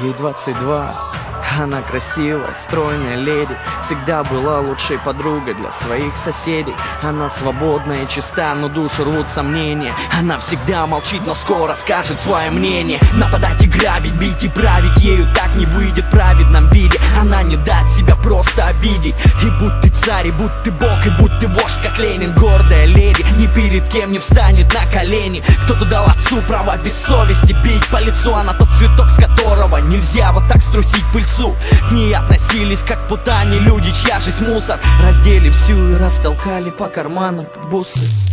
ей 22 Она красивая, стройная леди Всегда была лучшей подругой для своих соседей. Она свободная и чиста, но души рвут сомнения. Она всегда молчит, но скоро скажет свое мнение. Нападать и грабить, бить и править Ею так не выйдет в праведном виде. Она не даст себя просто обидеть. И будь ты царь, и будь ты бог, и будь ты вождь, как Ленин. Гордая леди, ни перед кем не встанет на колени. Кто-то дал отцу право без совести бить по лицу. Она тот цветок, с которого нельзя вот так струсить пыльцу К ней относились как путани, люди, чья жизнь мусор. Раздели всю и растолкали по карманам бусы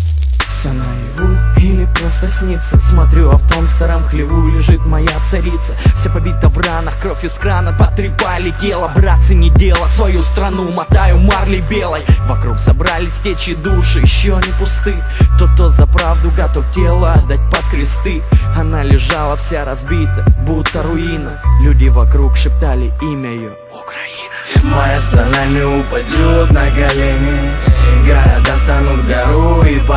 все наяву или просто снится. Смотрю, а в том старом хлеву лежит моя царица. Вся побита в ранах, кровь из крана Потрепали тело, братцы, не дело Свою страну мотаю марлей белой. Вокруг собрались течи души, еще не пусты. Кто-то за правду готов тело отдать под кресты. Она лежала вся разбита, будто руина. Люди вокруг шептали имя ее Украина Моя страна не упадет на колени. Города станут гору и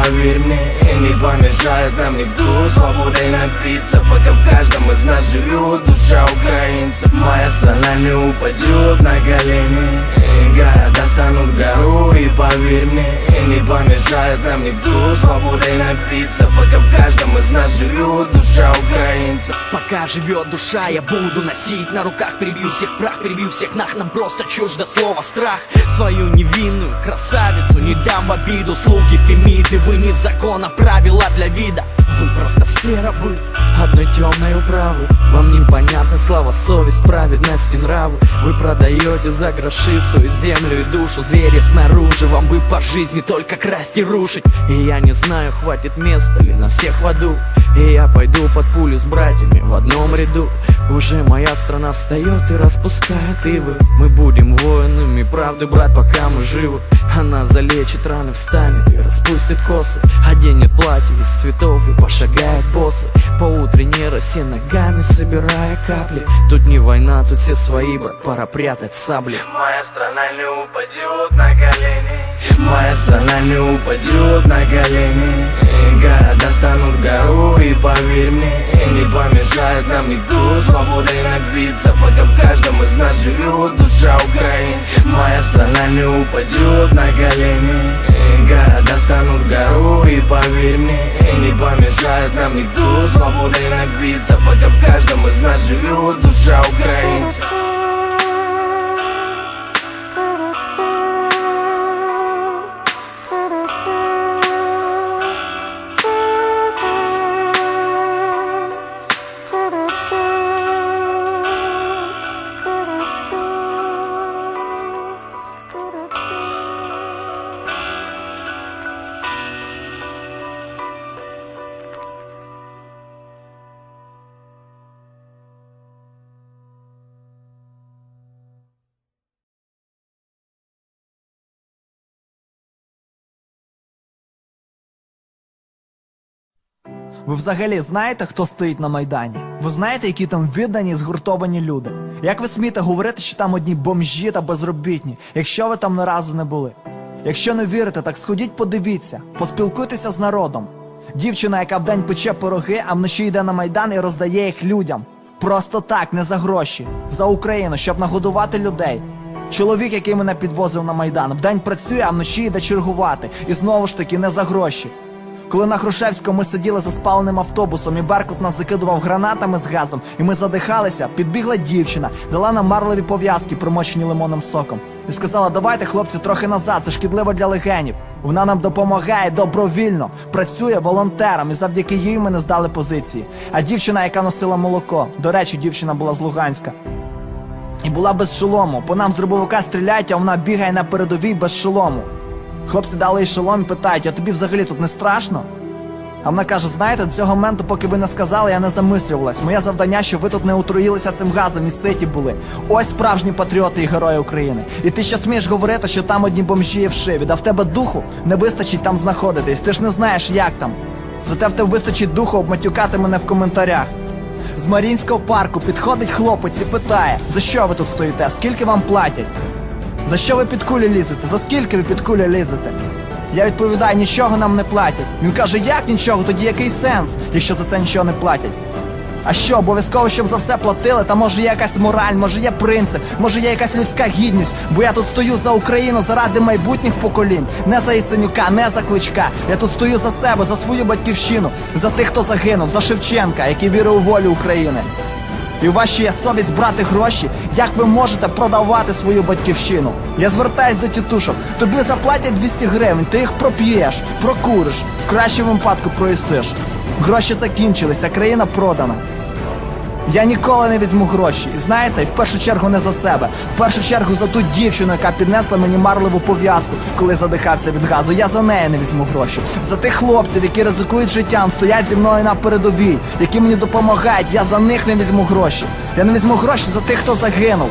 поверь мне Не помешает нам никто свободой напиться Пока в каждом из нас живет душа украинца Моя страна не упадет на колени Города станут гору и поверь мне Не помешает нам никто. Свободой напиться Пока в каждом из нас живет душа украинца. Пока живет душа, я буду носить на руках Перебью всех прах, перебью всех нах Нам просто чуждо слово страх. Свою невинную красавицу не дам в обиду Слуги Фемиды, вы не закон, а правила для вида. Вы просто все рабы одной темной управы. Вам непонятна слава, совесть, праведность и нравы. Вы продаете за гроши свою землю и душу Звери снаружи, вам бы по жизни только красть и рушить. И я не знаю, хватит места ли на всех в аду. И я пойду под пулю с братьями в одном ряду. Уже моя страна встает и распускает ивы. Мы будем воинами правды, брат, пока мы живы. Она залечит раны, встанет и распустит косы. Оденет платье из цветов и пошагает боссы По утренней росе ногами собирая капли. Тут не война, тут все свои, брат, пора прятать сабли. Моя страна не упадет на колени. Моя страна не упадет на колени. Города станут гору и поверь мне Не помешает нам никто. Свободой напиться Пока в каждом из нас живет душа украинца Моя страна не упадет на колени. Города станут гору и поверь мне Не помешает нам никто. Свободой напиться Пока в каждом из нас живет душа украинца Ви взагалі знаєте, хто стоїть на Майдані? Ви знаєте, які там віддані, згуртовані люди? Як ви смієте говорити, що там одні бомжі та безробітні, якщо ви там ні разу не були? Якщо не вірите, так сходіть, подивіться, поспілкуйтеся з народом. Дівчина, яка вдень пече пироги, а вночі йде на майдан і роздає їх людям. Просто так, не за гроші, за Україну, щоб нагодувати людей. Чоловік, який мене підвозив на майдан, вдень працює, а вночі йде чергувати. І знову ж таки не за гроші. Коли на Грушевському ми сиділи за спаленим автобусом, і Беркут нас закидував гранатами з газом, і ми задихалися, підбігла дівчина, дала нам марлеві пов'язки, промочені лимонним соком, і сказала: давайте, хлопці, трохи назад, це шкідливо для легенів. Вона нам допомагає добровільно, працює волонтером, і завдяки їй ми не здали позиції. А дівчина, яка носила молоко, до речі, дівчина була з Луганська. І була без шолому. По нам з дробовика стріляють, а вона бігає на передовій без шолому. Хлопці дали їй шолом і питають, а тобі взагалі тут не страшно? А вона каже: знаєте, до цього моменту, поки ви не сказали, я не замислювалась. Моє завдання, щоб ви тут не отруїлися цим газом і ситі були. Ось справжні патріоти і герої України. І ти ще смієш говорити, що там одні бомжі є вшиві, да в тебе духу не вистачить там знаходитись. Ти ж не знаєш, як там. Зате в тебе вистачить духу обматюкати мене в коментарях. З Марінського парку підходить хлопець і питає, за що ви тут стоїте, скільки вам платять? За що ви під кулі лізете? За скільки ви під кулі лізете? Я відповідаю, нічого нам не платять. Він каже, як нічого, тоді який сенс, якщо за це нічого не платять? А що, обов'язково, щоб за все платили? Та може є якась мораль, може є принцип, може є якась людська гідність. Бо я тут стою за Україну заради майбутніх поколінь, не за Яценюка, не за кличка. Я тут стою за себе, за свою батьківщину, за тих, хто загинув, за Шевченка, який вірив у волю України. І у вас ще є совість брати гроші, як ви можете продавати свою батьківщину? Я звертаюсь до тітушок. Тобі заплатять 200 гривень, ти їх проп'єш, прокуриш, в кращому випадку проїсиш. Гроші закінчилися, країна продана. Я ніколи не візьму гроші. І знаєте, в першу чергу не за себе. В першу чергу за ту дівчину, яка піднесла мені марливу пов'язку, коли задихався від газу. Я за неї не візьму гроші. За тих хлопців, які ризикують життям, стоять зі мною на передовій, які мені допомагають. Я за них не візьму гроші. Я не візьму гроші за тих, хто загинув.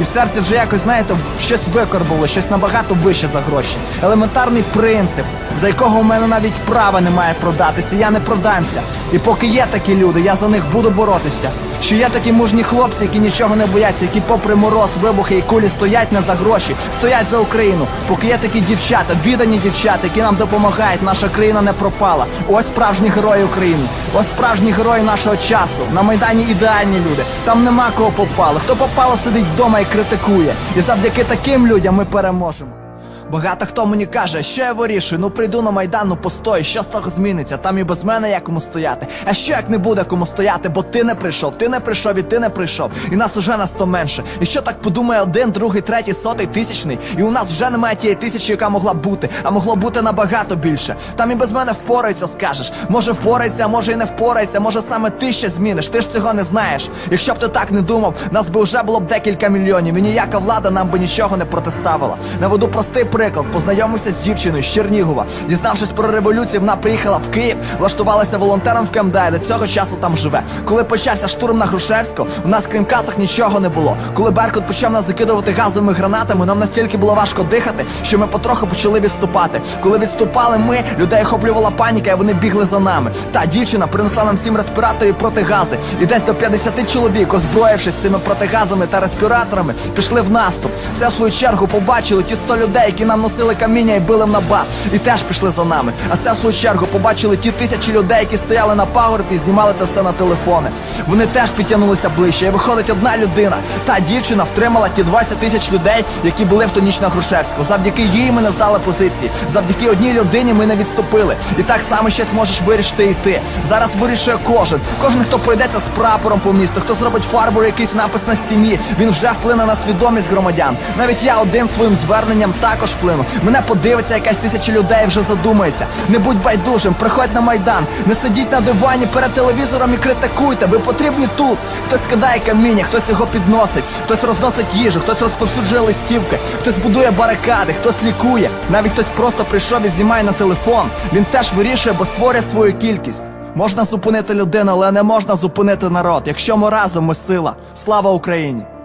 І в серці вже якось, знаєте, щось викорбуло, щось набагато вище за гроші. Елементарний принцип, за якого у мене навіть права немає продатися, я не продамся. І поки є такі люди, я за них буду боротися. Що є такі мужні хлопці, які нічого не бояться, які попри мороз, вибухи і кулі стоять не за гроші, стоять за Україну. Поки є такі дівчата, віддані дівчата, які нам допомагають, наша країна не пропала. Ось справжні герої України. Ось справжні герої нашого часу. На майдані ідеальні люди. Там нема кого попало. Хто попало, сидить вдома і критикує. І завдяки таким людям ми переможемо. Багато хто мені каже, що я вирішую, ну прийду на майдан, ну постою, що з того зміниться? Там і без мене є кому стояти. А що як не буде кому стояти, бо ти не прийшов, ти не прийшов і ти не прийшов. І нас уже на сто менше. І що так подумає один, другий, третій, сотий, тисячний? І у нас вже немає тієї тисячі, яка могла б бути, а могло бути набагато більше. Там і без мене впорається, скажеш. Може впорається, а може і не впорається, може саме ти ще зміниш. Ти ж цього не знаєш. Якщо б ти так не думав, нас би вже було б декілька мільйонів. І ніяка влада нам би нічого не протиставила. Наведу простий приклад, познайомився з дівчиною з Чернігова. Дізнавшись про революцію, вона приїхала в Київ, влаштувалася волонтером в КМДА, і до цього часу там живе. Коли почався штурм на Грушевську, у нас крім касок нічого не було. Коли Беркут почав нас закидувати газовими гранатами, нам настільки було важко дихати, що ми потроху почали відступати. Коли відступали ми, людей охоплювала паніка, і вони бігли за нами. Та дівчина принесла нам сім респіраторів проти гази. І десь до 50 чоловік, озброївшись цими протигазами та респіраторами, пішли в наступ. Це в свою чергу побачили ті 100 людей, які нам носили каміння і били на бат, і теж пішли за нами. А це в свою чергу побачили ті тисячі людей, які стояли на пагорбі і знімали це все на телефони. Вони теж підтягнулися ближче. І виходить одна людина. Та дівчина втримала ті 20 тисяч людей, які були в ту ніч на Грушевську. Завдяки їй ми не здали позиції. Завдяки одній людині ми не відступили. І так само щось можеш вирішити і ти. Зараз вирішує кожен. Кожен, хто пройдеться з прапором по місту, хто зробить фарбою якийсь напис на стіні, він вже вплине на свідомість громадян. Навіть я один своїм зверненням також вплину. Мене подивиться якась тисяча людей вже задумається. Не будь байдужим, приходь на майдан, не сидіть на дивані перед телевізором і критикуйте. Ви потрібні тут. Хтось кидає каміння, хтось його підносить, хтось розносить їжу, хтось розповсюджує листівки, хтось будує барикади, хтось лікує. Навіть хтось просто прийшов і знімає на телефон. Він теж вирішує, бо створює свою кількість. Можна зупинити людину, але не можна зупинити народ. Якщо ми разом, ми сила. Слава Україні!